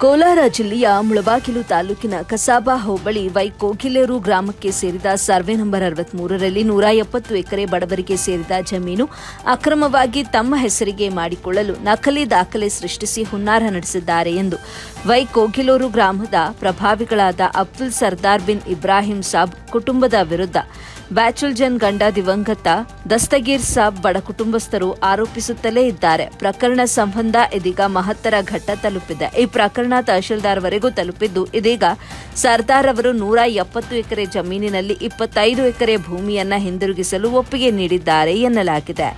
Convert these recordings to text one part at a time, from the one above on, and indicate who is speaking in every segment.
Speaker 1: ಕೋಲಾರ ಜಿಲ್ಲೆಯ ಮುಳಬಾಗಿಲು ತಾಲೂಕಿನ ಕಸಾಬಾ ಹೋಬಳಿ ವೈ ಕೋಗಿಲೇರು ಗ್ರಾಮಕ್ಕೆ ಸೇರಿದ ಸರ್ವೆ ನಂಬರ್ ಅರವತ್ಮೂರರಲ್ಲಿ ನೂರ ಎಪ್ಪತ್ತು ಎಕರೆ ಬಡವರಿಗೆ ಸೇರಿದ ಜಮೀನು ಅಕ್ರಮವಾಗಿ ತಮ್ಮ ಹೆಸರಿಗೆ ಮಾಡಿಕೊಳ್ಳಲು ನಕಲಿ ದಾಖಲೆ ಸೃಷ್ಟಿಸಿ ಹುನ್ನಾರ ನಡೆಸಿದ್ದಾರೆ ಎಂದು ವೈ ಕೋಗಿಲೂರು ಗ್ರಾಮದ ಪ್ರಭಾವಿಗಳಾದ ಅಬ್ದುಲ್ ಸರ್ದಾರ್ ಬಿನ್ ಇಬ್ರಾಹಿಂ ಸಾಬ್ ಕುಟುಂಬದ ವಿರುದ್ಧ ಬ್ಯಾಚುಲ್ಜನ್ ಗಂಡ ದಿವಂಗತ ದಸ್ತಗೀರ್ ಸಾಬ್ ಬಡ ಕುಟುಂಬಸ್ಥರು ಆರೋಪಿಸುತ್ತಲೇ ಇದ್ದಾರೆ. ಪ್ರಕರಣ ಸಂಬಂಧ ಇದೀಗ ಮಹತ್ತರ ಘಟ್ಟ ತಲುಪಿದೆ. ಈ ಪ್ರಕರಣ ತಹಶೀಲ್ದಾರ್ವರೆಗೂ ತಲುಪಿದ್ದು ಇದೀಗ ಸರ್ದಾರ್ ಅವರು ನೂರ ಎಪ್ಪತ್ತು ಎಕರೆ ಜಮೀನಿನಲ್ಲಿ ಇಪ್ಪತ್ತೈದು ಎಕರೆ ಭೂಮಿಯನ್ನ ಹಿಂದಿರುಗಿಸಲು ಒಪ್ಪಿಗೆ ನೀಡಿದ್ದಾರೆ ಎನ್ನಲಾಗಿದೆ.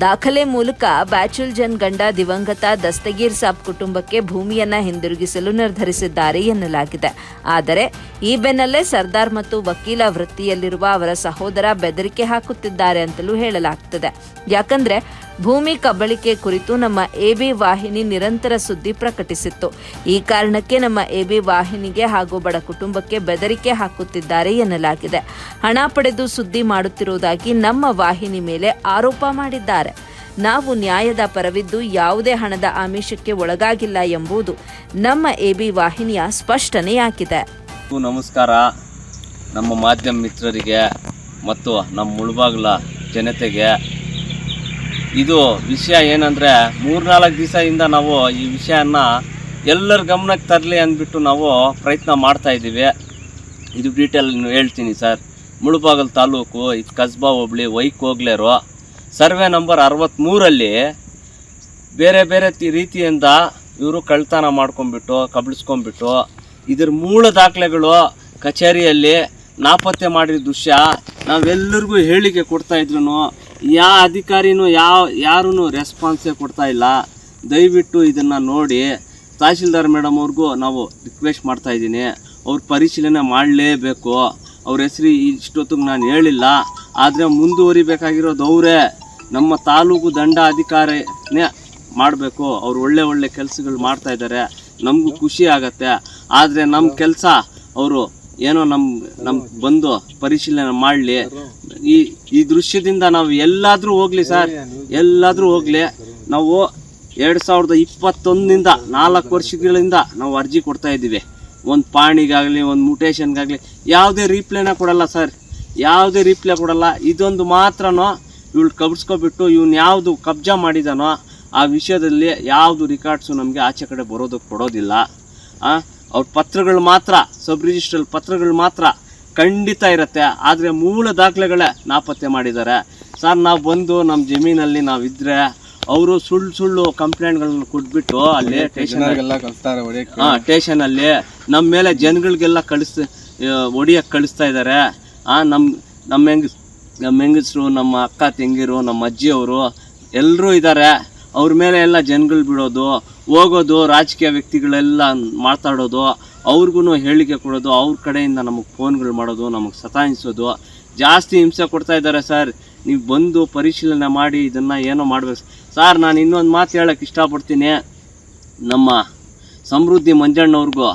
Speaker 1: ದಾಖಲೆ ಮೂಲಕ ಬ್ಯಾಚುಲ್ಜನ್ ಗಂಡ ದಿವಂಗತ ದಸ್ತಗೀರ್ ಸಾಬ್ ಕುಟುಂಬಕ್ಕೆ ಭೂಮಿಯನ್ನ ಹಿಂದಿರುಗಿಸಲು ನಿರ್ಧರಿಸಿದ್ದಾರೆ ಎನ್ನಲಾಗಿದೆ. ಆದರೆ ಈ ಬೆನ್ನಲ್ಲೇ ಸರ್ದಾರ್ ಮತ್ತು ವಕೀಲ ವೃತ್ತಿಯಲ್ಲಿರುವ ಅವರ ಸಹೋದರ ಬೆದರಿಕೆ ಹಾಕುತ್ತಿದ್ದಾರೆ ಅಂತಲೂ ಹೇಳಲಾಗ್ತದೆ. ಯಾಕಂದ್ರೆ ಭೂಮಿ ಕಬಳಿಕೆ ಕುರಿತು ನಮ್ಮ ಎಬಿ ವಾಹಿನಿ ನಿರಂತರ ಸುದ್ದಿ ಪ್ರಕಟಿಸಿತ್ತು. ಈ ಕಾರಣಕ್ಕೆ ನಮ್ಮ ಎಬಿ ವಾಹಿನಿಗೆ ಹಾಗೂ ಬಡ ಕುಟುಂಬಕ್ಕೆ ಬೆದರಿಕೆ ಹಾಕುತ್ತಿದ್ದಾರೆ ಎನ್ನಲಾಗಿದೆ. ಹಣ ಪಡೆದು ಸುದ್ದಿ ಮಾಡುತ್ತಿರುವುದಾಗಿ ನಮ್ಮ ವಾಹಿನಿ ಮೇಲೆ ಆರೋಪ ಮಾಡಿದ್ದಾರೆ. ನಾವು ನ್ಯಾಯದ ಪರವಿದ್ದು ಯಾವುದೇ ಹಣದ ಆಮಿಷಕ್ಕೆ ಒಳಗಾಗಿಲ್ಲ ಎಂಬುದು ನಮ್ಮ ಎಬಿ ವಾಹಿನಿಯ ಸ್ಪಷ್ಟನೆಯಾಗಿದೆ.
Speaker 2: ನಮಸ್ಕಾರ. ನಮ್ಮ ಮಾಧ್ಯಮ ಮಿತ್ರರಿಗೆ ಮತ್ತು ನಮ್ಮ ಮುಳುಬಾಗ್ಲ ಜನತೆಗೆ ಇದು ವಿಷಯ ಏನಂದರೆ ಮೂರ್ನಾಲ್ಕು ದಿವಸದಿಂದ ನಾವು ಈ ವಿಷಯನ ಎಲ್ಲರ ಗಮನಕ್ಕೆ ತರಲಿ ಅಂದ್ಬಿಟ್ಟು ನಾವು ಪ್ರಯತ್ನ ಮಾಡ್ತಾ ಇದ್ದೀವಿ. ಇದು ಡೀಟೇಲ್ ಹೇಳ್ತೀನಿ ಸರ್. ಮುಳುಬಾಗಲ್ ತಾಲೂಕು, ಇದು ಕಸ್ಬಾ, ಹೋಬಳಿ, ವೈಕ್, ಹೋಗ್ಲೇರು. ಸರ್ವೆ ನಂಬರ್ ಅರವತ್ತ್ಮೂರಲ್ಲಿ ಬೇರೆ ಬೇರೆ ರೀತಿಯಿಂದ ಇವರು ಕಳ್ತನ ಮಾಡ್ಕೊಂಡ್ಬಿಟ್ಟು ಕಬಳಿಸ್ಕೊಂಬಿಟ್ಟು ಇದ್ರ ಮೂಲ ದಾಖಲೆಗಳು ಕಚೇರಿಯಲ್ಲಿ ನಾಪತ್ತೆ ಮಾಡಿದ ದೃಶ್ಯ, ನಾವೆಲ್ಲರಿಗೂ ಹೇಳಿಕೆ ಕೊಡ್ತಾ ಇದ್ರು ಯಾವ ಅಧಿಕಾರಿನೂ ಯಾವ ಯಾರೂ ರೆಸ್ಪಾನ್ಸೇ ಕೊಡ್ತಾ ಇಲ್ಲ. ದಯವಿಟ್ಟು ಇದನ್ನು ನೋಡಿ, ತಹಶೀಲ್ದಾರ್ ಮೇಡಮ್ ಅವ್ರಿಗೂ ನಾವು ರಿಕ್ವೆಸ್ಟ್ ಮಾಡ್ತಾ ಇದ್ದೀನಿ. ಅವ್ರು ಪರಿಶೀಲನೆ ಮಾಡಲೇಬೇಕು. ಅವ್ರ ಹೆಸರು ಇಷ್ಟೊತ್ತಿಗೆ ನಾನು ಹೇಳಿಲ್ಲ. ಆದರೆ ಮುಂದುವರಿಬೇಕಾಗಿರೋದು ಅವರೇ. ನಮ್ಮ ತಾಲೂಕು ದಂಡ ಅಧಿಕಾರಿನೇ ಮಾಡಬೇಕು. ಅವ್ರು ಒಳ್ಳೆ ಒಳ್ಳೆ ಕೆಲಸಗಳು ಮಾಡ್ತಾ ಇದ್ದಾರೆ ನಮಗೂ ಖುಷಿ ಆಗತ್ತೆ. ಆದರೆ ನಮ್ಮ ಕೆಲಸ ಅವರು ಏನೋ ನಮ್ಮ ನಮ್ ಬಂದು ಪರಿಶೀಲನೆ ಮಾಡಲಿ. ಈ ಈ ದೃಶ್ಯದಿಂದ ನಾವು ಎಲ್ಲಾದರೂ ಹೋಗ್ಲಿ ಸರ್. ಎಲ್ಲಾದರೂ ಹೋಗ್ಲಿ. ನಾವು ಎರಡು ಸಾವಿರದ ಇಪ್ಪತ್ತೊಂದರಿಂದ ನಾಲ್ಕು ವರ್ಷಗಳಿಂದ ನಾವು ಅರ್ಜಿ ಕೊಡ್ತಾ ಇದ್ದೀವಿ. ಒಂದು ಪಾಣಿಗಾಗಲಿ, ಒಂದು ಮುಟೇಷನ್ಗಾಗಲಿ ಯಾವುದೇ ರೀಪ್ಲೇನ ಕೊಡಲ್ಲ ಸರ್. ಯಾವುದೇ ರೀಪ್ಲೇ ಕೊಡಲ್ಲ. ಇದೊಂದು ಮಾತ್ರನೋ ಇವಳು ಕಬ್ಸ್ಕೊಬಿಟ್ಟು ಇವನು ಯಾವುದು ಕಬ್ಜಾ ಮಾಡಿದಾನೋ ಆ ವಿಷಯದಲ್ಲಿ ಯಾವುದು ರಿಕಾರ್ಡ್ಸು ನಮಗೆ ಆಚೆ ಕಡೆ ಬರೋದಕ್ಕೆ ಕೊಡೋದಿಲ್ಲ. ಅವ್ರ ಪತ್ರಗಳು ಮಾತ್ರ ಸಬ್ ರಿಜಿಸ್ಟ್ರಲ್ ಪತ್ರಗಳು ಮಾತ್ರ ಖಂಡಿತ ಇರುತ್ತೆ. ಆದರೆ ಮೂಲ ದಾಖಲೆಗಳೇ ನಾಪತ್ತೆ ಮಾಡಿದ್ದಾರೆ. ಸರ್ ನಾವು ಬಂದು ನಮ್ಮ ಜಮೀನಲ್ಲಿ ನಾವಿದ್ರೆ ಅವರು ಸುಳ್ಳು ಸುಳ್ಳು ಕಂಪ್ಲೇಂಟ್ಗಳನ್ನ ಕೊಟ್ಬಿಟ್ಟು ಅಲ್ಲಿ ಹಾಂ ಸ್ಟೇಷನಲ್ಲಿ ನಮ್ಮ ಮೇಲೆ ಜನಗಳಿಗೆಲ್ಲ ಕಳಿಸ್ ಒಡಿಯೋಕ್ಕೆ ಕಳಿಸ್ತಾ ಇದ್ದಾರೆ. ಆ ನಮ್ಮ ನಮ್ಮ ಹೆಂಗ್ ನಮ್ಮ ಹೆಂಗಸರು ನಮ್ಮ ಅಕ್ಕ ತಂಗಿರು ನಮ್ಮ ಅಜ್ಜಿಯವರು ಎಲ್ಲರೂ ಇದ್ದಾರೆ. ಅವ್ರ ಮೇಲೆ ಎಲ್ಲ ಜನಗಳು ಬಿಡೋದು. ಹೋಗೋದು, ರಾಜಕೀಯ ವ್ಯಕ್ತಿಗಳೆಲ್ಲ ಮಾತಾಡೋದು ಅವ್ರಿಗೂ ಹೇಳಿಕೆ ಕೊಡೋದು, ಅವ್ರ ಕಡೆಯಿಂದ ನಮಗೆ ಫೋನ್ಗಳು ಮಾಡೋದು, ನಮಗೆ ಸತಾಯಿಸೋದು. ಜಾಸ್ತಿ ಹಿಂಸೆ ಕೊಡ್ತಾ ಇದ್ದಾರೆ ಸರ್. ನೀವು ಬಂದು ಪರಿಶೀಲನೆ ಮಾಡಿ ಇದನ್ನು ಏನೋ ಮಾಡಬೇಕು. ಸರ್, ನಾನು ಇನ್ನೊಂದು ಮಾತು ಹೇಳೋಕ್ಕೆ ಇಷ್ಟಪಡ್ತೀನಿ. ನಮ್ಮ ಸಮೃದ್ಧಿ ಮಂಜಣ್ಣವ್ರಿಗೂ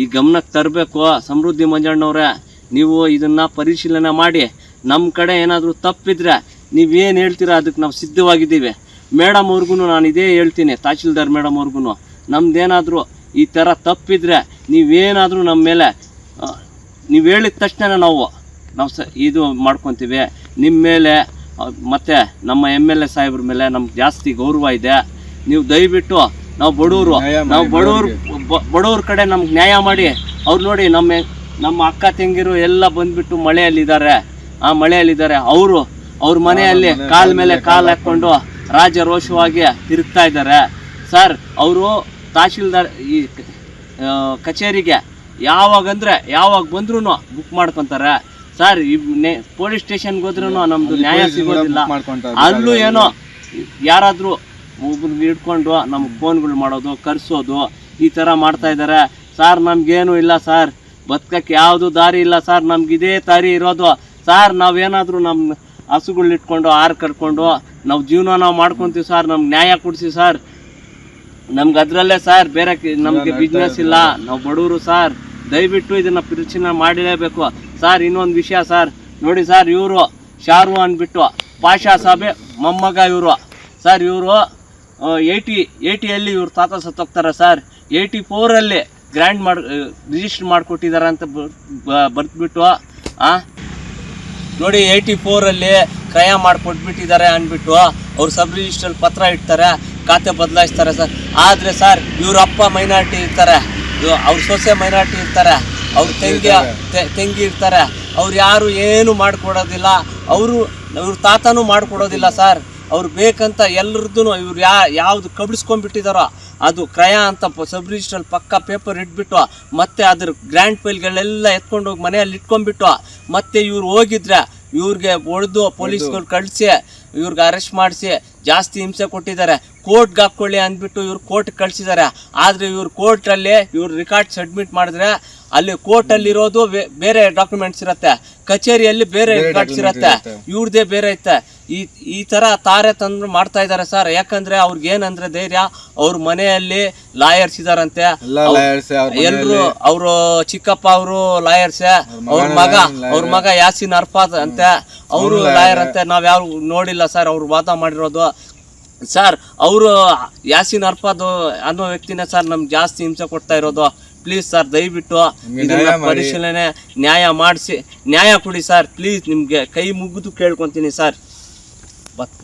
Speaker 2: ಈ ಗಮನಕ್ಕೆ ತರಬೇಕು. ಸಮೃದ್ಧಿ ಮಂಜಣ್ಣವ್ರೆ, ನೀವು ಇದನ್ನು ಪರಿಶೀಲನೆ ಮಾಡಿ. ನಮ್ಮ ಕಡೆ ಏನಾದರೂ ತಪ್ಪಿದ್ರೆ ನೀವೇನು ಹೇಳ್ತೀರಾ ಅದಕ್ಕೆ ನಾವು ಸಿದ್ಧವಾಗಿದ್ದೀವಿ. ಮೇಡಮ್ ಅವ್ರಿಗೂ ನಾನು ಇದೇ ಹೇಳ್ತೀನಿ ತಹಶೀಲ್ದಾರ್ ಮೇಡಮ್ ಅವ್ರಿಗೂ ನಮ್ದೇನಾದರೂ ಈ ಥರ ತಪ್ಪಿದ್ರೆ ನೀವೇನಾದರೂ ನಮ್ಮ ಮೇಲೆ ನೀವು ಹೇಳಿದ ತಕ್ಷಣ ನಾವು ನಾವು ಸ ಇದು ಮಾಡ್ಕೊತೀವಿ. ನಿಮ್ಮ ಮೇಲೆ ಮತ್ತು ನಮ್ಮ ಎಂ ಎಲ್ ಎ ಸಾಹೇಬ್ರ ಮೇಲೆ ನಮ್ಗೆ ಜಾಸ್ತಿ ಗೌರವ ಇದೆ. ನೀವು ದಯವಿಟ್ಟು ನಾವು ಬಡವರು ನಾವು ಬಡವ್ರ ಬಡವ್ರ ಕಡೆ ನಮ್ಗೆ ನ್ಯಾಯ ಮಾಡಿ. ಅವ್ರು ನೋಡಿ ನಮ್ಮ ನಮ್ಮ ಅಕ್ಕ ತಂಗಿರು ಎಲ್ಲ ಬಂದ್ಬಿಟ್ಟು ಮಳೆಯಲ್ಲಿದ್ದಾರೆ. ಆ ಮಳೆಯಲ್ಲಿದ್ದಾರೆ ಅವರು ಅವ್ರ ಮನೆಯಲ್ಲಿ ಕಾಲ ಮೇಲೆ ಕಾಲು ಹಾಕ್ಕೊಂಡು ರಾಜರೋಷವಾಗಿ ತಿರುಗ್ತಾ ಇದ್ದಾರೆ. ಸರ್ ಅವರು ತಹಶೀಲ್ದಾರ್ ಈ ಕಚೇರಿಗೆ ಯಾವಾಗಂದರೆ ಯಾವಾಗ ಬಂದ್ರೂ ಬುಕ್ ಮಾಡ್ಕೊತಾರೆ. ಸರ್ ಈ ಪೊಲೀಸ್ ಸ್ಟೇಷನ್ಗೆ ಹೋದ್ರೂ ನಮ್ದು ನ್ಯಾಯ ಸಿಗೋದಿಲ್ಲ. ಅಲ್ಲೂ ಏನೋ ಯಾರಾದರೂ ಒಬ್ರನ್ನ ಹಿಡ್ಕೊಂಡು ನಮ್ಗೆ ಫೋನ್ಗಳು ಮಾಡೋದು ಕರೆಸೋದು ಈ ಥರ ಮಾಡ್ತಾ ಇದ್ದಾರೆ. ಸರ್ ನಮಗೇನು ಇಲ್ಲ ಸರ್. ಬದುಕಕ್ಕೆ ಯಾವುದು ದಾರಿ ಇಲ್ಲ ಸರ್. ನಮ್ಗೆ ಇದೇ ದಾರಿ ಇರೋದು. ಸರ್ ನಾವೇನಾದರೂ ನಮ್ಮ ಹಸುಗಳ್ನಿಟ್ಕೊಂಡು ಆರು ಕರ್ಕೊಂಡು ನಾವು ಜೀವನ ನಾವು ಮಾಡ್ಕೊಂತೀವಿ ಸರ್ ನಮ್ಗೆ ನ್ಯಾಯ ಕೊಡಿಸಿ ಸರ್ ನಮ್ಗೆ ಅದರಲ್ಲೇ ಸರ್ ಬೇರೆ ನಮಗೆ ನಮ್ಗೆ ಬಿಸ್ನೆಸ್ ಇಲ್ಲ. ನಾವು ಬಡವರು ಸರ್ ದಯವಿಟ್ಟು ಇದನ್ನ ಪರಿಚಯ ಮಾಡಲೇಬೇಕು. ಸರ್ ಇನ್ನೊಂದು ವಿಷಯ ಸರ್ ನೋಡಿ ಸರ್ ಇವರು ಶಾರು ಅಂದ್ಬಿಟ್ಟು ಪಾಷಾ ಸಾಬೆ ಮೊಮ್ಮಗ ಇವರು. ಸರ್ ಇವರು ಏಯ್ಟಿ ಏಯ್ಟಿಯಲ್ಲಿ ಇವ್ರ ತಾತ ಸತ್ತೋಗ್ತಾರೆ ಸರ್ ಏಯ್ಟಿ ಫೋರಲ್ಲಿ ಗ್ರ್ಯಾಂಡ್ ಮಾಡಿ ರಿಜಿಸ್ಟರ್ ಮಾಡಿಕೊಟ್ಟಿದ್ದಾರೆ ಅಂತ ಬರ್ತ್ಬಿಟ್ಟು ಆ? ನೋಡಿ ಏಯ್ಟಿ ಫೋರಲ್ಲಿ ಕ್ರಯ ಮಾಡಿಕೊಟ್ಬಿಟ್ಟಿದ್ದಾರೆ ಅಂದ್ಬಿಟ್ಟು ಅವ್ರು ಸಬ್ ರಿಜಿಸ್ಟ್ರಲ್ ಪತ್ರ ಇಡ್ತಾರೆ ಖಾತೆ ಬದಲಾಯಿಸ್ತಾರೆ ಸರ್. ಆದರೆ ಸರ್ ಇವ್ರ ಅಪ್ಪ ಮೈನಾರಿಟಿ ಇರ್ತಾರೆ. ಅವ್ರ ಸೊಸೆ ಮೈನಾರಿಟಿ ಇರ್ತಾರೆ. ಅವ್ರ ತಂಗಿ ತಂಗಿ ಇರ್ತಾರೆ. ಅವ್ರು ಯಾರು ಏನು ಮಾಡಿಕೊಡೋದಿಲ್ಲ ಅವರು ಇವ್ರ ತಾತನೂ ಮಾಡಿಕೊಡೋದಿಲ್ಲ ಸರ್. ಅವ್ರು ಬೇಕಂತ ಎಲ್ಲರದ್ದು ಇವ್ರು ಯಾ ಯಾವುದು ಕಬಿಡಿಸ್ಕೊಂಡ್ಬಿಟ್ಟಿದಾರೋ ಅದು ಕ್ರಯ ಅಂತ ಸಬ್ ರಿಜಿಸ್ಟ್ರಲ್ಲಿ ಪಕ್ಕ ಪೇಪರ್ ಇಟ್ಬಿಟ್ಟು ಮತ್ತೆ ಅದ್ರ ಗ್ರ್ಯಾಂಡ್ ಫೈಲ್ಗಳೆಲ್ಲ ಎತ್ಕೊಂಡು ಹೋಗಿ ಮನೆಯಲ್ಲಿ ಇಟ್ಕೊಂಡ್ಬಿಟ್ಟು ಮತ್ತೆ ಇವ್ರು ಹೋಗಿದ್ರೆ ಇವ್ರಿಗೆ ಹೊಡೆದು ಪೊಲೀಸ್ಗಳು ಕಳಿಸಿ ಇವ್ರಿಗೆ ಅರೆಸ್ಟ್ ಮಾಡಿಸಿ ಜಾಸ್ತಿ ಹಿಂಸೆ ಕೊಟ್ಟಿದ್ದಾರೆ. ಕೋರ್ಟ್ಗೆ ಹಾಕ್ಕೊಳ್ಳಿ ಅಂದ್ಬಿಟ್ಟು ಇವ್ರು ಕೋರ್ಟ್ ಕಳಿಸಿದ್ದಾರೆ ಆದರೆ ಇವ್ರು ಕೋರ್ಟಲ್ಲಿ ಇವ್ರು ರಿಕಾರ್ಡ್ ಸಬ್ಮಿಟ್ ಮಾಡಿದ್ರೆ ಅಲ್ಲಿ ಕೋರ್ಟಲ್ಲಿರೋದು ಬೇರೆ ಡಾಕ್ಯುಮೆಂಟ್ಸ್ ಇರುತ್ತೆ. ಕಚೇರಿಯಲ್ಲಿ ಬೇರೆ ರೆಕಾರ್ಡ್ಸ್ ಇರುತ್ತೆ. ಇವ್ರದೇ ಬೇರೆ ಐತೆ. ಈ ಈ ಥರ ತಾರೆ ತಂದ್ರು ಮಾಡ್ತಾ ಇದ್ದಾರೆ ಸರ್. ಯಾಕಂದ್ರೆ ಅವ್ರಿಗೆ ಏನಂದ್ರೆ ಧೈರ್ಯ ಅವ್ರ ಮನೆಯಲ್ಲಿ ಲಾಯರ್ಸ್ ಇದಾರಂತೆ.
Speaker 3: ಎಲ್ಲರೂ ಅವರು
Speaker 2: ಚಿಕ್ಕಪ್ಪ ಅವರು ಲಾಯರ್ಸ್ ಅವ್ರ ಮಗ ಅವ್ರ ಮಗ ಯಾಸಿನ್ ಅರ್ಫಾದ್ ಅಂತೆ. ಅವರು ಲಾಯರ್ ಅಂತೆ. ನಾವ್ ಯಾರು ನೋಡಿಲ್ಲ ಸರ್. ಅವ್ರು ವಾದ ಮಾಡಿರೋದು. ಸರ್ ಅವರು ಯಾಸಿನ್ ಅರ್ಫಾದ್ ಅನ್ನೋ ವ್ಯಕ್ತಿನೇ ಸರ್ ನಮ್ಗೆ ಜಾಸ್ತಿ ಹಿಂಸೆ ಕೊಡ್ತಾ ಇರೋದು. ಪ್ಲೀಸ್ ಸರ್ ದಯವಿಟ್ಟು ಇದನ್ನ ಪರಿಶೀಲನೆ ನ್ಯಾಯ ಮಾಡಿಸಿ ನ್ಯಾಯ ಕೊಡಿ ಸರ್ ಪ್ಲೀಸ್ ನಿಮಗೆ ಕೈ ಮುಗಿದು ಕೇಳ್ಕೊತೀನಿ ಸರ್ ಬತ್